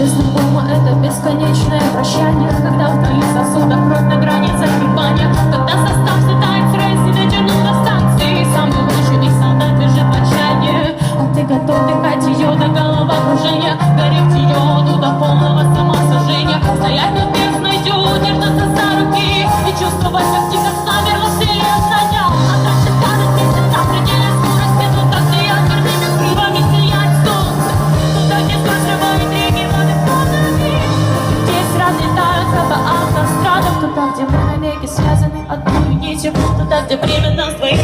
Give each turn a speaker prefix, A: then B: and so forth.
A: Тебе знакомо это бесконечное прощание Когда в твоих сосудах кровь на границе кипания Когда состав взлетает с рейса и дотянут до станции Сам выученный солдат лежит в отчаянии А ты готов дыхать ее до головокружения Гореть ее ну, до полного самосожжения. Стоять на бездной, держаться за руки И чувствовать, как Каждое время нас двоих